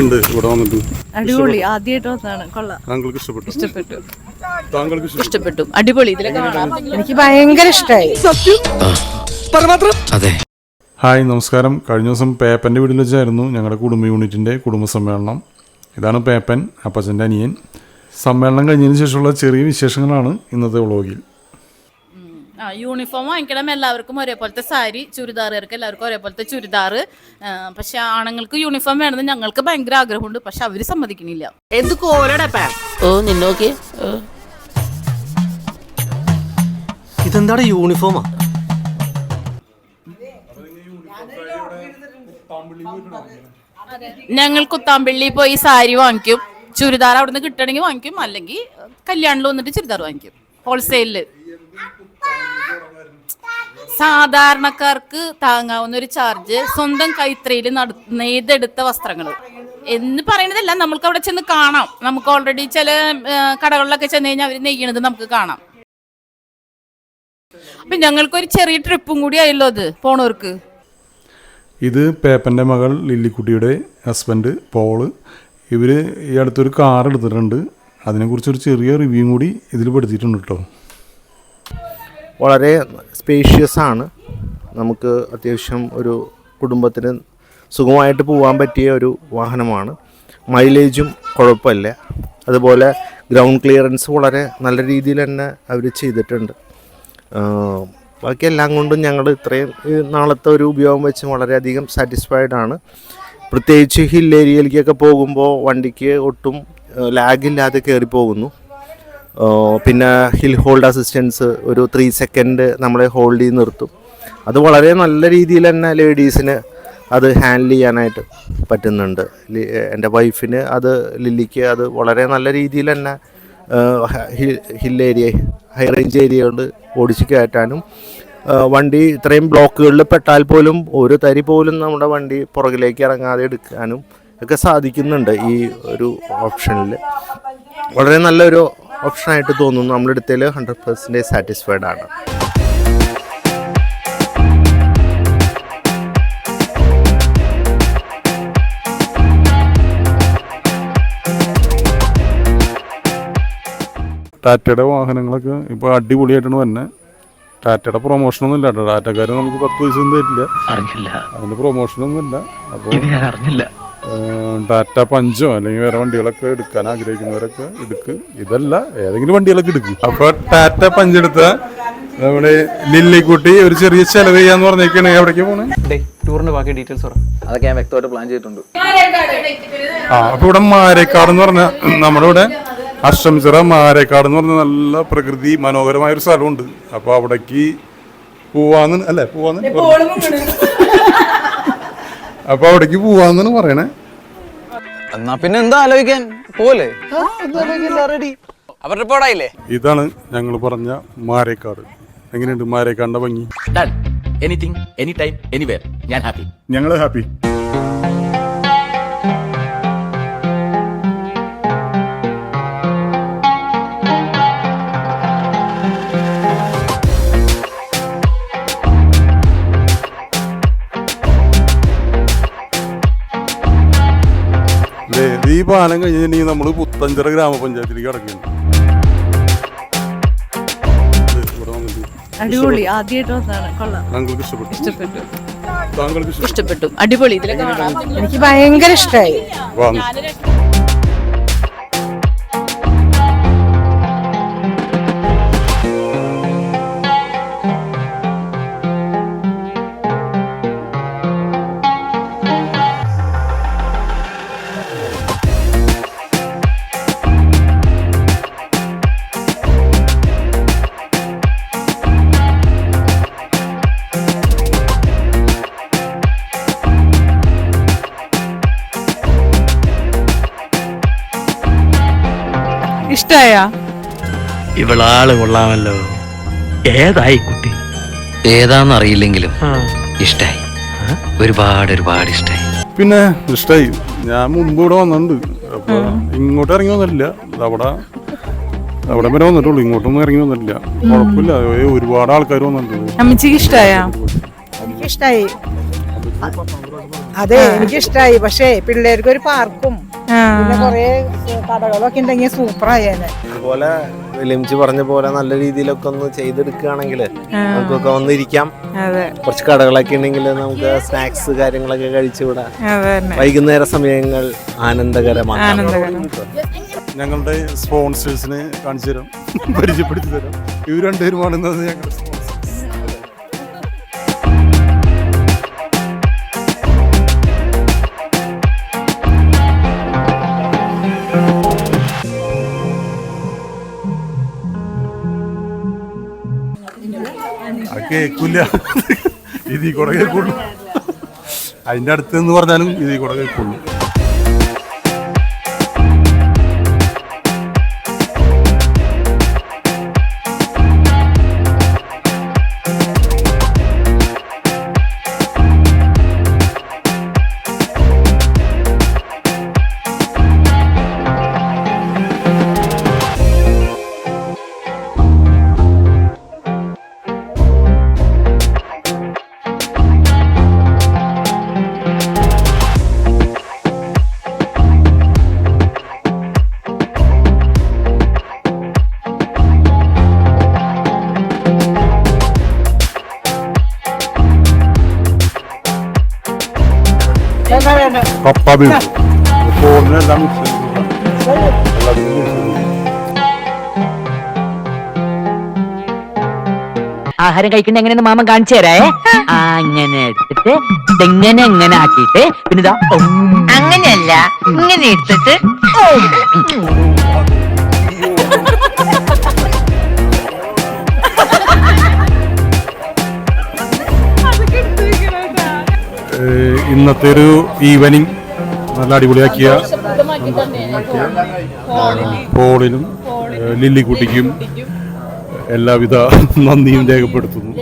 ഉണ്ട് ഇവിടെ വന്നിട്ട് അടിപൊളി ആദ്യമായിട്ട് വന്നതാണ്. കൊള്ളാം. താങ്കൾക്ക് ഇഷ്ടപ്പെട്ടു? ഇഷ്ടപ്പെട്ടു. താങ്കൾക്ക് ഇഷ്ടപ്പെട്ടു? അടിപൊളി കാണാം എനിക്ക് ഭയങ്കര ഇഷ്ടമായി അതെ. ഹായ് നമസ്കാരം. കഴിഞ്ഞ ദിവസം പേപ്പന്റെ വീട്ടിൽ വെച്ചായിരുന്നു ഞങ്ങളുടെ കുടുംബ യൂണിറ്റിന്റെ കുടുംബ സമ്മേളനം. ഇതാണ് പേപ്പൻ അപ്പച്ചന്റെ അനിയൻ. സമ്മേളനം കഴിഞ്ഞതിന് ശേഷമുള്ള ചെറിയ വിശേഷങ്ങളാണ് ഇന്നത്തെ വ്ളോഗിൽ. ആ യൂണിഫോം വാങ്ങിക്കണം. എല്ലാവർക്കും ഒരേപോലത്തെ സാരി ചുരിദാറുകാർക്ക് എല്ലാവർക്കും ഒരേപോലത്തെ ചുരിദാർ പക്ഷെ ആണുങ്ങൾക്ക് യൂണിഫോം വേണമെന്ന് ഞങ്ങൾക്ക് ഭയങ്കര ആഗ്രഹമുണ്ട്. പക്ഷെ അവർ സമ്മതിക്കണില്ല. എന്ത് കോലടപ്പാ ഓ നിന്നോക്കി ഇതെന്താടെ യൂണിഫോമാ ഞങ്ങൾ കുത്താമ്പള്ളി പോയി സാരി വാങ്ങിക്കും. ചുരിദാർ അവിടുന്ന് കിട്ടണമെങ്കിൽ വാങ്ങിക്കും. അല്ലെങ്കിൽ കല്യാണിൽ വന്നിട്ട് ചുരിദാർ വാങ്ങിക്കും. ഹോൾസെയിലിൽ സാധാരണക്കാർക്ക് താങ്ങാവുന്ന ഒരു ചാർജ് സ്വന്തം കൈത്രയിൽ നെയ്തെടുത്ത വസ്ത്രങ്ങൾ എന്ന് പറയുന്നതല്ല നമുക്ക് അവിടെ ചെന്ന് കാണാം. നമുക്ക് ഓൾറെഡി ചില കടകളിലൊക്കെ ചെന്ന് കഴിഞ്ഞാൽ അവർ നെയ്യണത് നമുക്ക് കാണാം. അപ്പൊ ഞങ്ങൾക്കൊരു ചെറിയ ട്രിപ്പും കൂടി ആയല്ലോ അത് പോണവർക്ക്. ഇത് പേപ്പന്റെ മകൾ ലില്ലിക്കുട്ടിയുടെ ഹസ്ബൻഡ് പോൾ. ഇവർ ഈ അടുത്തൊരു കാർ എടുത്തിട്ടുണ്ട്. അതിനെക്കുറിച്ചൊരു ചെറിയ റിവ്യൂ കൂടി ഇതിൽ പെടുത്തിയിട്ടുണ്ട് കേട്ടോ വളരെ സ്പേഷ്യസ് ആണ്. നമുക്ക് അത്യാവശ്യം ഒരു കുടുംബത്തിന് സുഖമായിട്ട് പോകാൻ പറ്റിയ ഒരു വാഹനമാണ്. മൈലേജും കുഴപ്പമില്ല. അതുപോലെ ഗ്രൗണ്ട് ക്ലിയറൻസ് വളരെ നല്ല രീതിയിൽ തന്നെ അവർ ചെയ്തിട്ടുണ്ട്. ബാക്കിയെല്ലാം കൊണ്ടും ഞങ്ങൾ ഇത്രയും നാളത്തെ ഒരു ഉപയോഗം വെച്ച് വളരെയധികം സാറ്റിസ്ഫൈഡ് ആണ്. പ്രത്യേകിച്ച് ഹിൽ ഏരിയയിലേക്കൊക്കെ പോകുമ്പോൾ വണ്ടിക്ക് ഒട്ടും ലാഗില്ലാതെ കയറി പോകുന്നു പിന്നെ ഹിൽ ഹോൾഡ് അസിസ്റ്റൻസ് ഒരു ത്രീ സെക്കൻഡ് നമ്മളെ ഹോൾഡ് ചെയ്ത് നിർത്തും. അത് വളരെ നല്ല രീതിയിൽ തന്നെ ലേഡീസിന് അത് ഹാൻഡിൽ ചെയ്യാനായിട്ട് പറ്റുന്നുണ്ട്. എന്റെ വൈഫിന് അത് ലില്ലിക്ക് അത് വളരെ നല്ല രീതിയിൽ തന്നെ ഹിൽ ഏരിയ ഹൈ റേഞ്ച് ഏരിയകളിൽ ഓടിച്ച് കയറ്റാനും വണ്ടി ഇത്രയും ബ്ലോക്കുകളിൽ പെട്ടാൽ പോലും ഒരു തരി പോലും നമ്മുടെ വണ്ടി പുറകിലേക്ക് ഇറങ്ങാതെ എടുക്കാനും ഒക്കെ സാധിക്കുന്നുണ്ട് ഈ ഒരു ഓപ്ഷനിൽ വളരെ നല്ലൊരു ഓപ്ഷനായിട്ട് തോന്നുന്നു നമ്മളെടുത്തതിൽ ഹൺഡ്രഡ് പെർസെന്റേജ് സാറ്റിസ്ഫൈഡ് ആണ്. ടാറ്റയുടെ വാഹനങ്ങളൊക്കെ ഇപ്പോൾ അടിപൊളിയായിട്ടാണ് തന്നെ ടാറ്റയുടെ പ്രൊമോഷനൊന്നും ഇല്ല കേട്ടോ ടാറ്റക്കാർ നമുക്ക് പത്ത് പൈസ ഒന്നും തരില്ല. അറിഞ്ഞില്ല. അതിന്റെ പ്രൊമോഷനൊന്നും ഇല്ല. അപ്പോൾ അറിഞ്ഞില്ല. ടാറ്റ പഞ്ചോ അല്ലെങ്കിൽ വേറെ വണ്ടികളൊക്കെ എടുക്കാൻ ആഗ്രഹിക്കുന്നവരൊക്കെ എടുക്ക് ഇതല്ല ഏതെങ്കിലും വണ്ടികളൊക്കെ എടുക്കും. അപ്പൊ ടാറ്റ പഞ്ച് എടുത്ത നമ്മുടെ ലില്ലിക്കുട്ടി ഒരു ചെറിയ ചെലവ് ചെയ്യാന്ന് പറഞ്ഞേക്കാണ്. എവിടേക്ക് പോണേ? ടൂറിന്റെ ബാക്കി ഡീറ്റെയിൽസ് പറ. അതൊക്കെ ഞാൻ വ്യക്തമായിട്ട് പ്ലാൻ ചെയ്തിട്ടുണ്ട്. ആ അപ്പൊ ഇവിടെ മാരേക്കാട് എന്ന് പറഞ്ഞ നമ്മുടെ ഇവിടെ അഷ്ടമിച്ചിറ മാരേക്കാട് എന്ന് പറഞ്ഞ നല്ല പ്രകൃതി മനോഹരമായ ഒരു സ്ഥലമുണ്ട്. അപ്പൊ അവിടേക്ക് പോവാന്ന് അല്ലേ? പോവാന്ന്. അപ്പൊ അവിടേക്ക് പോവാന്നാണ് പറയണേ. എന്നാ പിന്നെ എന്താ ആലോചിക്കാൻ? പോലെ റെഡി അവരുടെ പോടായില്ലേ? ഇതാണ് ഞങ്ങൾ പറഞ്ഞ മാരേക്കാട്. എങ്ങനെയുണ്ട് മാരേക്കാടിന്റെ ഭംഗി? Done anything any time anywhere ഞാൻ ഹാപ്പി ഞങ്ങൾ ഹാപ്പി പാലം കഴിഞ്ഞിട്ടുണ്ടെങ്കിൽ നമ്മൾ പുത്തഞ്ചിറ ഗ്രാമപഞ്ചായത്തിലേക്ക് കിടക്കുന്നു അടിപൊളി. ആദ്യമായിട്ട് വന്നതാണ്. കൊള്ളാം. താങ്കൾക്ക് ഇഷ്ടപ്പെട്ടു? ഇഷ്ടപ്പെട്ടു. താങ്കൾക്ക് ഇഷ്ടപ്പെട്ടു? അടിപൊളി. ഇതിലൊക്കെ എനിക്ക് ഭയങ്കര ഇഷ്ടമായി. ഇഷ്ടായാ? ഇവളാൾ കൊള്ളാമല്ലോ. ഏതായി കുട്ടി? ഏതാന്നറിയില്ലെങ്കിലും ഇഷ്ടായി. ഒരുപാട് ഒരുപാട് ഇഷ്ടായി. പിന്നെ ഇഷ്ടായി. ഞാൻ മുമ്പ് ഇവിടെ വന്നിട്ടുണ്ട്. അപ്പൊ ഇങ്ങോട്ട് ഇറങ്ങി വന്നിട്ടില്ല. അവിടെ അവിടെ വരെ വന്നിട്ടുള്ളൂ. ഇങ്ങോട്ടൊന്നും ഇറങ്ങി വന്നിട്ടില്ല. കുഴപ്പമില്ല. ഒരുപാട് ആൾക്കാർ വന്നിട്ടുണ്ട്. അമ്മച്ചിക്ക് ഇഷ്ടായാ? എനിക്ക് ഇഷ്ടായി അതെ എനിക്കിഷ്ടായി. പക്ഷേ പിള്ളേർക്ക് ഒരു പാർക്കും പിന്നെ കൊറേ കടകളൊക്കെ ഉണ്ടെങ്കിൽ സൂപ്പറായേനെ അതുപോലെ ലിംജി പറഞ്ഞ പോലെ നല്ല രീതിയിലൊക്കെ ഒന്ന് ചെയ്തെടുക്കുകയാണെങ്കിൽ നമുക്കൊക്കെ വന്നിരിക്കാം. കുറച്ച് കടകളൊക്കെ ഉണ്ടെങ്കിൽ നമുക്ക് സ്നാക്സ് കാര്യങ്ങളൊക്കെ കഴിച്ചുവിടാം വൈകുന്നേര സമയങ്ങൾ ആനന്ദകരമാണ് ഞങ്ങളുടെ സ്പോൺസേഴ്സിനെ കാണിച്ചു തരാം. പരിചയപ്പെടുത്തി തരാം. ഇവർ രണ്ടുപേരുമാണെന്നത് ഞങ്ങളുടെ sponsors. അത് കേൾക്കില്ല ഇതിൽ കൂടെ കേൾക്കുള്ളൂ അതിന്റെ അടുത്ത് എന്ന് പറഞ്ഞാലും ഇതി കൂടെ കേൾക്കുള്ളൂ ബീഫ് ഫോണിനെല്ലാം മിക്സ് ചെയ്ത് ആഹാരം കഴിക്കുന്ന എങ്ങനെയെന്ന് മാമൻ കാണിച്ചു തരാ ആ അങ്ങനെ എടുത്തിട്ട് ഇതെങ്ങനെ എങ്ങനെ ആക്കിയിട്ട് പിന്നെ. അങ്ങനെയല്ല ഇങ്ങനെ എടുത്തിട്ട് ഇന്നത്തെ ഒരു ഈവനിങ് നല്ല അടിപൊളിയാക്കിയ പോളിനും ലില്ലിക്കുട്ടിക്കും എല്ലാവിധ നന്ദിയും രേഖപ്പെടുത്തുന്നു.